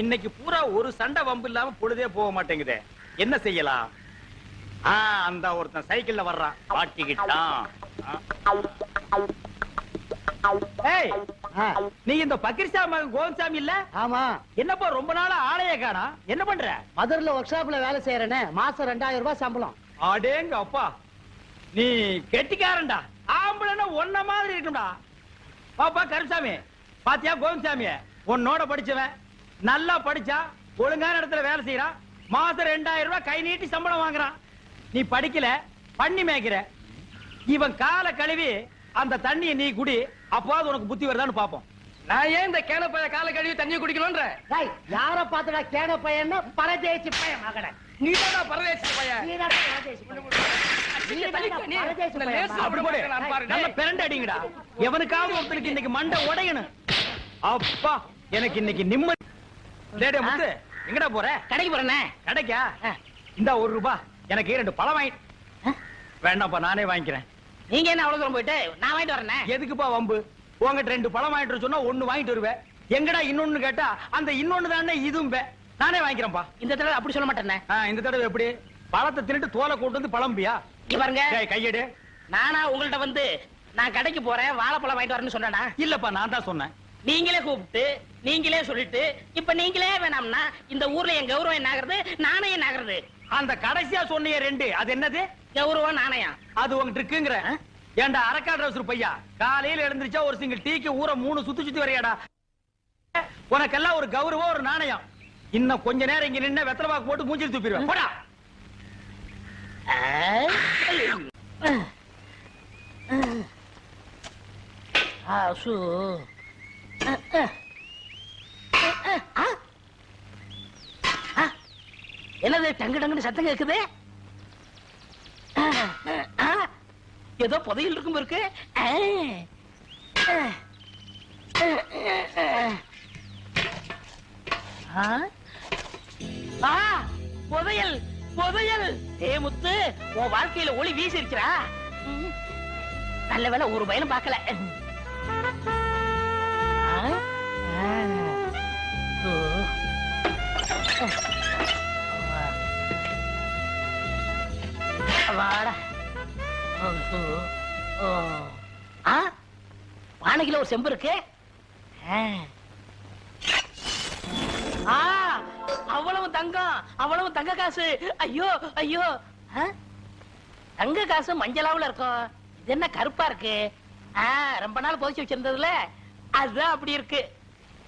இன்னைக்கு பூரா ஒரு சண்டை வம்பு இல்லாம பொழுதே போக மாட்டேங்குதே. என்ன செய்யலாம்? ஆ அந்த ஒருத்தன் சைக்கிள்ல வர்றான். மாட்டிக்கிட்டான். நீ இந்த பக்கிரிசா மகன் கோவிந்தசாமி இல்ல? ஆமா. என்னப்பா ரொம்ப நாளா ஆளைய காணா என்ன பண்ற? மதுரைல ஒர்க் ஷாப்ல வேலை செய்யறேனே. மாசம் ரெண்டாயிரம் ரூபாய் சம்பளம். அடேங்க அப்பா நீ கெட்டிக்காரன்டா. ஆம்பளைன்னா ஒன்ன மாதிரி இருக்கும்டா பாப்பா கருசாமி பாத்தியா கோவிந்தசாமி உன்னோட படிச்சவன். நல்லா படிச்சா ஒழுங்கான இடத்துல வேலை செய்யறான் மாசம் ரெண்டாயிரம் ரூபாய் கை நீட்டி சம்பளம் வாங்குறான் நீ படிக்கல பண்ணி மேய்க்கிற. இவன் காலை கழுவி அந்த தண்ணியை நீ குடி அப்போது உனக்கு புத்தி வருதான்னு பாப்போம் நான் ஏன் இந்த கேன பைய காலை கழுவி தண்ணி குடிக்கணும்ன்ற? டேய், யார பாத்துடா கேன பையன்னா பரதேசி பையன் மகனே. நீ தான் பரதேசி பையன். நீ. தான் பரதேசி எவனுக்காவது ஒருத்தனுக்கு இன்னைக்கு மண்டை உடையணும். அப்பா எனக்கு இன்னைக்கு நிம்மதி. டேய், முத்து எங்கடா போற? கடைக்கு போறேனே கடைக்கா? இந்த ஒரு ரூபா. எனக்கு ரெண்டு பழம் வாங்கி வேண்டாம்ப்பா நானே வாங்கிக்கிறேன். நீங்க என்ன அவ்வளவு தூரம் போயிட்டு? நான் வாங்கிட்டு வரேனே எதுக்குப்பா வம்பு? உங்ககிட்ட ரெண்டு பழம் வாங்கிட்டு சொன்னா ஒண்ணு வாங்கிட்டு வருவேன் எங்கடா இன்னொன்னு கேட்டா அந்த இன்னொன்னு தானே இதுவும் பே. நானே வாங்கிக்கிறேன்ப்பா. இந்த தடவை அப்படி சொல்ல மாட்டேனே இந்த தடவை எப்படி? பழத்தை தின்னுட்டு தோலை கூட்டு வந்து பழம்பியா? இங்க பாருங்க. கையெடு. நானா உங்கள்ட்ட வந்து நான் கடைக்கு போறேன் வாழைப்பழம் வாங்கிட்டு வரேன்னு சொன்னேனா இல்லப்பா நான் தான் சொன்னேன். நீங்களே கூப்பிட்டு நீங்களே சொல்லிட்டு இப்ப நீங்களே வேணாம்னா இந்த ஊர்ல என் கௌரவம் என்ன ஆகுறது? நாணயம் என்ன ஆகுறது? அந்த கடைசியா சொன்னீங்க ரெண்டு அது என்னது? கௌரவம் நாணயம் அது உங்ககிட்ட இருக்குங்கிற. ஏன்டா அரக்கா டிரஸ் பையா? காலையில எழுந்திருச்சா ஒரு சிங்கிள் டீக்கு ஊற மூணு சுத்தி சுத்தி வரையாடா? உனக்கெல்லாம் ஒரு கௌரவம் ஒரு நாணயம். இன்னும் கொஞ்ச நேரம் இங்க நின்னு வெத்தலை பாக்கு போட்டு மூஞ்சில் துப்பிடுவேன் போடா. ஆசு என்னது டங்கு டங்குன்னு சத்தம் கேக்குது ஏதோ புதையில் இருக்கும் இருக்கு ஆ. ஆ. புதையல் புதையல் ஏ முத்து உன் வாழ்க்கையில ஒளி வீசி இருக்கிறா நல்ல வேலை ஒரு பயனும் பார்க்கல வாடா. ஓ, ஓ, ஆ வானகில ஒரு செம்பு இருக்கு. ஆ. ஆ, அவ்வளவு தங்கம் அவ்வளவு தங்க காசு. ஐயோ ஐயோ. ஆ? தங்க காசு மஞ்சளாவில் இருக்கும். இது என்ன கருப்பா இருக்கு? ஆ, ரொம்ப நாள் புதைச்சு வச்சிருந்ததுல. அதுதான் அப்படி இருக்கு.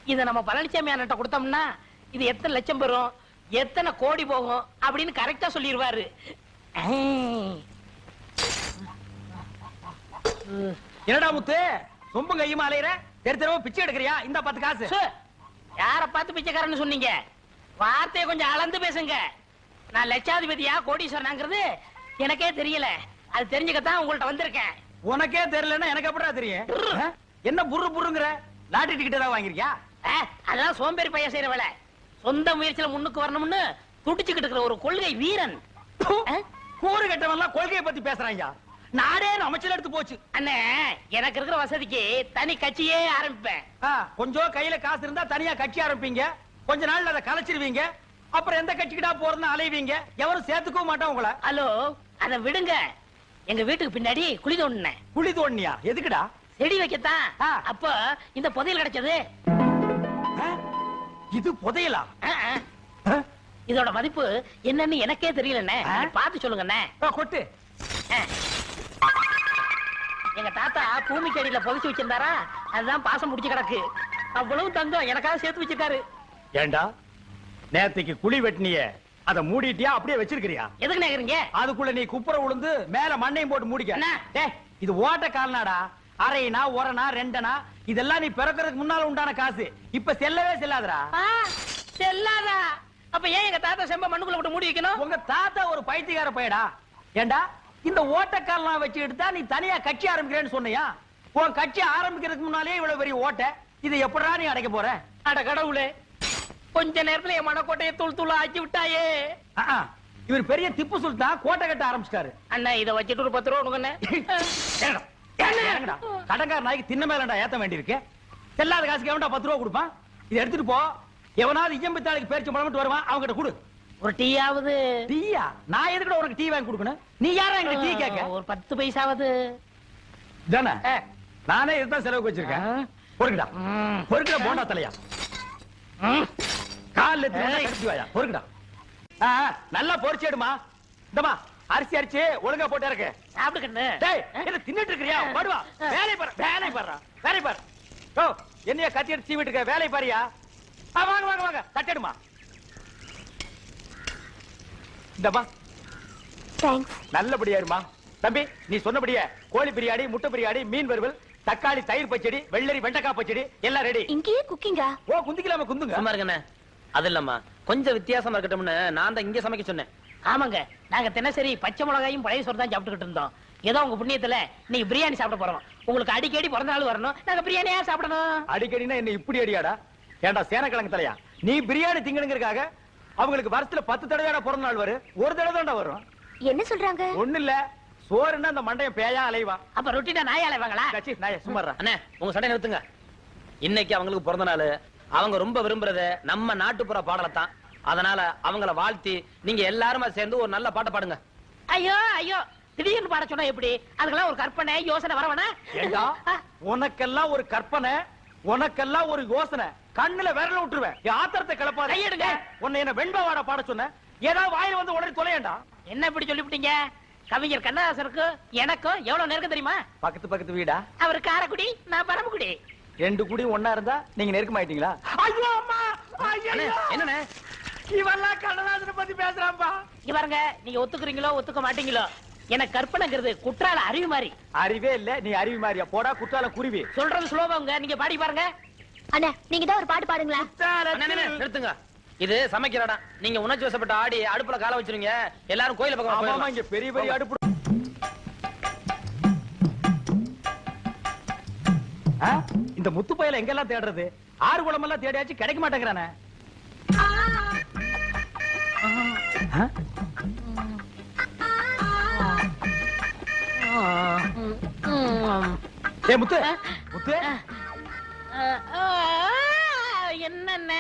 இத நம்ம பழனிசாமி அண்ணன் கொடுத்தோம்னா இது எத்தனை லட்சம் பெறும்? எத்தனை கோடி போகும்? அப்படின்னு கரெக்டா சொல்லிடுவாரு. என்னடா முத்து? சொம்பு கையுமா அலையிற? தெரு தெருவா பிச்சை எடுக்கிறியா? இந்த பத்து காசு. யார பார்த்து பிச்சைக்காரன்னு சொன்னீங்க? வார்த்தையை கொஞ்சம் அளந்து பேசுங்க. நான் லட்சாதிபதியா கோடீஸ்வரனாங்கிறது எனக்கே தெரியல. அது தெரிஞ்சுக்கத்தான் உங்கள்ட்ட வந்திருக்கேன். உனக்கே தெரியலன்னா எனக்கு எப்படிடா தெரியும்? என்ன புர்ரு புர்ருங்கிற? லாட்டரி டிக்கெட் ஏதாவது வாங்கிருக்கியா அதெல்லாம் சோம்பேறி பையன் செய்யற வேலை. சொந்த முயற்சியில முன்னுக்கு வரணும்னு துடிச்சுக்கிட்டு இருக்கிற ஒரு கொள்கை வீரன்? கூறு கட்டவன்லாம் கொள்கையை பத்தி பேசுறாங்க நாடே அமைச்சர் எடுத்து போச்சு. அண்ணே எனக்கு இருக்கிற வசதிக்கு தனி கட்சியே ஆரம்பிப்பேன். கொஞ்சம் கையில காசு இருந்தா தனியா கட்சி ஆரம்பிப்பீங்க. கொஞ்ச நாள்ல அதை கலைச்சிருவீங்க. அப்புறம் எந்த கட்சிக்கிட்டா போறதுன்னு அலைவீங்க. எவரும் சேர்த்துக்கவும் மாட்டான் உங்களை. ஹலோ அத விடுங்க. எங்க வீட்டுக்கு பின்னாடி குழி தோண்டினேன். குழி தோண்டியா எதுக்குடா? செடி வைக்கத்தான். அப்ப இந்த புதையல் கிடைச்சது? இது புதையலா? இதோட மதிப்பு என்னன்னு எனக்கே தெரியலண்ணே. பார்த்து சொல்லுங்கண்ணே. கொட்டு. எங்க தாத்தா பூமிக்கு அடியில புதைச்சு வச்சிருந்தாரா? அதுதான் பாசம் முடிச்சு கிடக்கு. அவ்வளவு தங்கம் எனக்காக சேர்த்து வச்சிருக்காரு. ஏண்டா? நேத்துக்கு குழி வெட்டினிய. அத மூடிட்டியா? அப்படியே வச்சிருக்கிறியா? எதுக்கு நேக்குறீங்க அதுக்குள்ள நீ குப்புற விழுந்து மேல மண்ணையும் போட்டு மூடிக்க. இது ஓட்ட கால்னாடா அரைனா ஒரணா ரெண்டனா? இதெல்லாம் நீ பிறக்கிறதுக்கு முன்னால உண்டான காசு. இப்ப செல்லவே செல்லாதடா. ஆ, செல்லாதா? அப்ப ஏன் எங்க தாத்தா செம்ப மண்ணுக்குள்ள விட்டு மூடி வைக்கணும்? உங்க தாத்தா ஒரு பைத்தியக்கார பையடா. ஏண்டா இந்த ஓட்டக்கால்லாம் வச்சு எடுத்தா நீ தனியா கட்சி ஆரம்பிக்கிறேன்னு சொன்னியா? உன் கட்சி ஆரம்பிக்கிறதுக்கு முன்னாலே இவ்வளவு பெரிய ஓட்ட. இதை எப்படா நீ அடைக்க போற? அட கடவுளே கொஞ்ச நேரத்துல என் மனக்கோட்டையை தூள் தூள் ஆக்கி விட்டாயே. இவர் பெரிய திப்பு சுல்தான் கோட்டை கட்ட ஆரம்பிச்சிட்டாரு. அண்ணா இத வச்சுட்டு ஒரு பத்து ரூபா உனக்குண்ணே கடன்கார நாய்க்கு தின்ன மேலண்டா ஏத்த வேண்டியிருக்கு. செல்லாத காசுக்கு எவன்டா பத்து ரூபா கொடுப்பான்? இதை எடுத்துட்டு போ. எவனாவது இயம்பித்தாளுக்கு பேரிச்சு பழமிட்டு வருவான் அவங்கிட்ட கொடு. ஒரு டீயாவது? டீயா? நான் எதுக்குடா உனக்கு டீ வாங்கி கொடுக்கணும்? நீ யாரா எங்கிட்ட டீ கேட்க? ஒரு பத்து பைசாவது. தானே. நானே இதுதான் செலவுக்கு வச்சிருக்கேன். பொறுக்குடா. பொறுக்குடா போண்டா தலையா. கால்ல பொறுக்குடா. நல்லா பொரிச்சேடுமா இந்தமா அரிசி அரிச்சு ஒழுங்கா போட்டே இருக்கு. சாப்பிடு கண்ணு டேய் என்ன தின்னுட்டு இருக்கறியா? வருவா வேலை பாரு. வேலை பாரு வேலை பாரு. ஓ என்னைய கத்தி எடுத்து சீவிட்டு இருக்க வேலை பாரியா? ஆ, வாங்க வாங்க வாங்க. தட்டடுமா இந்தப்பா. தேங்க்ஸ் நல்லபடியா இருமா. தம்பி நீ சொன்னபடியே கோழி பிரியாணி முட்டை பிரியாணி மீன் வறுவல் தக்காளி தயிர் பச்சடி வெள்ளரி வெண்டைக்காய் பச்சடி எல்லாம் ரெடி இங்கேயே குக்கிங்கா ஓ குந்திக்கலாம குந்துங்க. சும்மா இருக்கண்ணே. அது இல்லம்மா. கொஞ்சம் வித்தியாசமா இருக்கட்டும்னு நான் தான் இங்க சமைக்க சொன்னேன். ஆமாங்க. நாங்க தினசரி பச்சை மிளகாயும் பழைய சோறு தான் சாப்பிட்டுக்கிட்டு இருந்தோம். ஏதோ உங்க புண்ணியத்துல நீங்க பிரியாணி சாப்பிட போறோம். உங்களுக்கு அடிக்கடி பிறந்த நாள் வரணும். நாங்க பிரியாணியா சாப்பிடணும். அடிக்கடினா என்ன இப்படி அடியாடா? ஏன்டா சேனக்கிழங்கு தலையா? நீ பிரியாணி திங்கணுங்கிறதுக்காக அவங்களுக்கு வருஷத்துல பத்து தடவை பிறந்த நாள் வரும் ஒரு தடவை தான்டா வரும். என்ன சொல்றாங்க? ஒண்ணு இல்ல. சோறுன்னா அந்த மண்டையன் பேயா அலைவான் அப்ப ரொட்டினா நாயால வாங்களா கச்சி நான் சும்மாறா. அண்ணே உங்க சண்டை நிறுத்துங்க. இன்னைக்கு அவங்களுக்கு பிறந்த நாள் அவங்க ரொம்ப விரும்புறது நம்ம நாட்டுப்புற பாடலைத்தான் அதனால அவங்கள வாழ்த்தி நீங்க எல்லாருமா சேர்ந்து ஒரு நல்ல பாட்டை பாடுங்க. ஐயோ ஐயோ. திடீர்னு பாட சொன்னா எப்படி? அதுக்கெல்லாம் ஒரு கற்பனை யோசனை வரவனா ஏண்டா? உனக்கெல்லாம் ஒரு கற்பனை உனக்கெல்லாம் ஒரு யோசனை. கண்ணுல விரல விட்டுருவேன். ஆத்திரத்தை கிளப்பாத. கையெடுங்க. உன்னை என்ன வெண்பாவாட பாட சொன்ன? ஏதாவது வாயில வந்து உடனே தொலையண்டா? என்ன இப்படி சொல்லிவிட்டீங்க? கவிஞர் கண்ணதாசனுக்கு எனக்கும் எவ்வளவு நெருக்கம் தெரியுமா? பக்கத்து பக்கத்து வீடா? அவர் காரக்குடி நான் பரமக்குடி. ரெண்டு கூடி ஒன்னா இருந்தா நீங்க நெருக்கமாயிட்டீங்களா? ஐயோ அம்மா! என்னண்ணே? இவெல்லாம் கண்ணதாசனை பத்தி பேசுறான்பா. இங்க பாருங்க நீங்க ஒத்துக்குறீங்களோ ஒத்துக்க மாட்டீங்களோ எனக்கு கற்பனைங்கிறது குற்றால அறிவு மாதிரி. அறிவே இல்ல நீ அறிவு மாதிரியா? போடா குற்றால குருவி. சொல்றது சுலோபங்க நீங்க பாடி பாருங்க. அண்ணா நீங்க தான் ஒரு பாட்டு பாடுங்களா? நிறுத்துங்க. இது சமைக்கிற இடம் நீங்க உணர்ச்சி வசப்பட்ட ஆடி அடுப்புல கால வச்சிருங்க. எல்லாரும் கோயில பக்கம் போயிடலாம். இங்க பெரிய பெரிய அடுப்பு? இந்த முத்து பயல எங்கெல்லாம் தேடுறது? ஆறு குளம் எல்லாம் தேடியாச்சு கிடைக்க மாட்டேங்கிறானே. ஏய் முத்து. முத்து. என்னென்ன?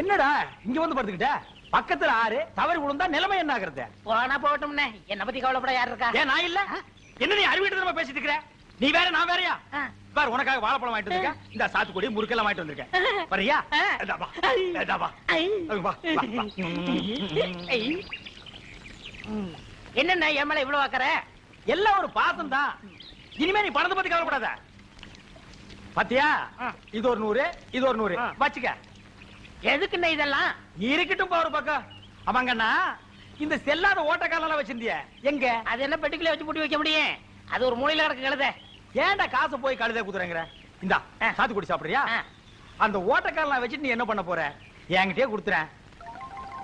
என்னடா? இங்க வந்து படுத்துக்கிட்ட? பக்கத்துல ஆறு தவறி விழுந்தா நிலைமை என்ன ஆகுறது? போனா போகட்டும்னே. என்ன பத்தி கவலைப்பட யார் இருக்கா? ஏன் நான் இல்ல. என்ன நீ அறிவிட்டு நம்ம பேசிட்டு இருக்கிற? நீ வேற நான் வேறயா. பாரு உனக்காக வாழைப்பழம் வாங்கிட்டு வந்திருக்கேன். இந்த சாத்துக்குடி முறுக்கெல்லாம் வாங்கிட்டு வந்திருக்கேன். வரியா. ஐ. ம். என்னண்ணே என் மேல இவ்வளவு வைக்கிற எல்லாம் ஒரு பாசம் தான். இனிமே நீ பணத்தை பத்தி கவலைப்படாத. பாத்தியா. இது ஒரு நூறு இது ஒரு நூறு. வச்சுக்க. எதுக்குண்ணே இதெல்லாம்? இருக்கட்டும் பா ஒரு பக்கம். ஆமாங்கண்ணா இந்த செல்லாத ஓட்டக்காலெல்லாம் வச்சிருந்திய. எங்க? அது என்ன பெட்டிக்குள்ள வச்சு போட்டு வைக்க முடியும்? அது ஒரு மூலையில கிடக்கு கழுத. ஏன்டா காசை போய் கழுத குதுறேங்கிற இந்தா ஆ. சாத்துக்குடி சாப்பிடுறியா. அந்த ஓட்டக்காரலாம் வச்சுட்டு நீ என்ன பண்ண போற? என்கிட்டயே கொடுத்துறேன்.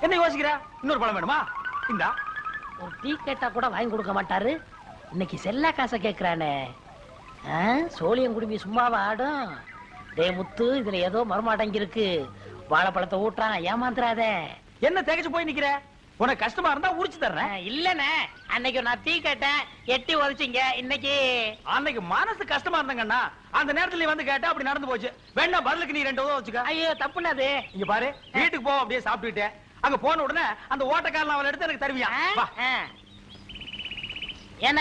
என்ன யோசிக்கிற? இன்னொரு பழம் வேணுமா? இந்தா. ஒரு டீ கேட்டா கூட வாங்கி கொடுக்க மாட்டாரு. இன்னைக்கு செல்லா காசை கேக்குறானே. ஆ, சோழியம் குடுமி சும்மாவா ஆடும்? டேய் முத்து இதுல ஏதோ மர்மாடங்கி இருக்கு வாழைப்பழத்தை ஊட்டுறான் ஏமாந்துறாத. என்ன திகைச்சு போய் நிக்கிற? உனக்கு கஷ்டமா இருந்தா உரிச்சு தர்றேன். இல்லனே அன்னைக்கு நான் டீ கேட்டேன். எட்டி உதச்சிங்க. இன்னைக்கு அன்னைக்கு மனசு கஷ்டமா இருந்தாங்கண்ணா. அந்த நேரத்துல வந்து கேட்ட அப்படி நடந்து போச்சு. வேணா பதிலுக்கு நீ ரெண்டு உதவ வச்சுக்க ஐயோ தப்புன்னு அது இங்க பாரு வீட்டுக்கு போ அப்படியே சாப்பிட்டுட்டு அங்க போன உடனே அந்த ஓட்டக்காரன் அவளை எடுத்து எனக்கு தருவியா. என்ன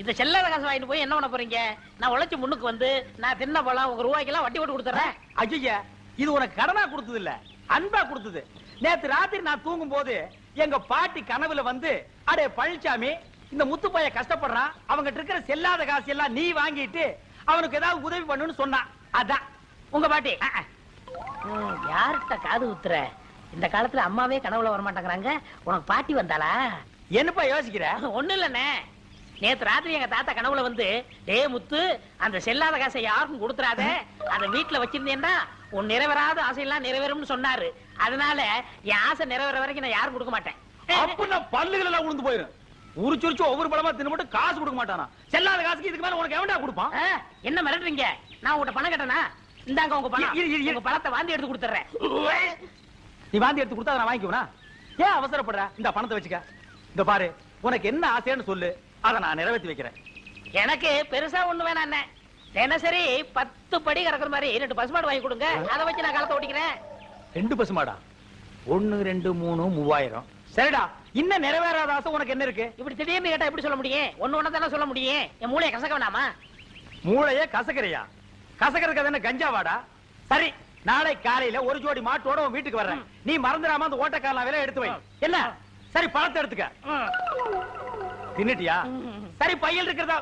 இந்த செல்லாத காசு வாங்கிட்டு போய் என்ன பண்ண போறீங்க? நான் உழைச்சு முன்னுக்கு வந்து நான் தின்ன பழம் உங்க ரூபாய்க்கெல்லாம் வட்டி போட்டு கொடுத்துறேன் ஐயா இது உனக்கு கடனா கொடுத்தது இல்ல? அன்பா கொடுத்தது. நேத்து ராத்திரி நான் தூங்கும் போது எங்க பாட்டி கனவுல வந்து அடே பழனிசாமி இந்த முத்து பையன் கஷ்டப்படுறான் அவங்கிட்ட இருக்கிற செல்லாத காசு எல்லாம் நீ வாங்கிட்டு அவனுக்கு ஏதாவது உதவி பண்ணுன்னு சொன்னான். அதான். உங்க பாட்டி. யார்கிட்ட காது குத்துற? இந்த காலத்துல அம்மாவே கனவுல வர மாட்டேங்கிறாங்க உனக்கு பாட்டி வந்தாளா? என்னப்பா யோசிக்கிற? ஒண்ணு இல்லண்ணே. நேத்து ராத்திரி எங்க தாத்தா கனவுல வந்து டே முத்து அந்த செல்லாத காசை யாருக்கும் கொடுத்துறாத. அத வீட்டுல வச்சிருந்தேன்னா உன் நிறைவேறாத ஆசையெல்லாம் நிறைவேறும்னு சொன்னாரு. அதனால என் ஆசை நிறைவேற வரைக்கும் நான் யாரும் கொடுக்க மாட்டேன். அப்ப நான் பல்லுகள் எல்லாம் உளுந்து போயிரும். உரிச்சு உரிச்சு ஒவ்வொரு பழமா தின்னு மட்டும் காசு கொடுக்க மாட்டானா? செல்லாத காசுக்கு இதுக்கு மேல உனக்கு எவன்டா கொடுப்பான்? என்ன மிரட்டுறீங்க? நான் உங்கள்ட்ட பணம் கட்டனா இந்தாங்க உங்க பணம். உங்க பணத்தை வாந்தி எடுத்து கொடுத்துறேன் நீ வாந்தி எடுத்து கொடுத்தா நான் வாங்கிக்குவனா? ஏன் அவசரப்படுற? இந்த பணத்தை வச்சுக்க. இந்த பாரு உனக்கு என்ன ஆசைன்னு சொல்லு. அதை நான் நிறைவேற்றி வைக்கிறேன். எனக்கு பெருசா ஒண்ணு வேணாம் தினசரி பத்து படி கறக்குற மாதிரி ரெண்டு பசுமாடு வாங்கி கொடுங்க. அதை வச்சு நான் காலத்தை ஓட்டிக்கிறேன். ரெண்டு பசுமாடா ஒன்னு ரெண்டு மூணு மூவாயிரம். சரிடா. இன்னும் நிறைவேறாத ஆசை உனக்கு என்ன இருக்கு? இப்படி திடீர்னு கேட்டா எப்படி சொல்ல முடியும்? ஒண்ணு ஒண்ணு தானே சொல்ல முடியும். என் மூளையை கசக்க வேணாமா? மூளையே கசக்கறியா? கசக்கறதுக்கு என்ன கஞ்சாவாடா சரி நாளை காலையில ஒரு ஜோடி மாட்டோட உன் வீட்டுக்கு வர்றேன். நீ மறந்துடாம அந்த ஓட்டக்காரன் விலை எடுத்து வை. என்ன? சரி பழத்தை எடுத்துக்க. தின்னுட்டியா? சரி பையல் இருக்கிறதா?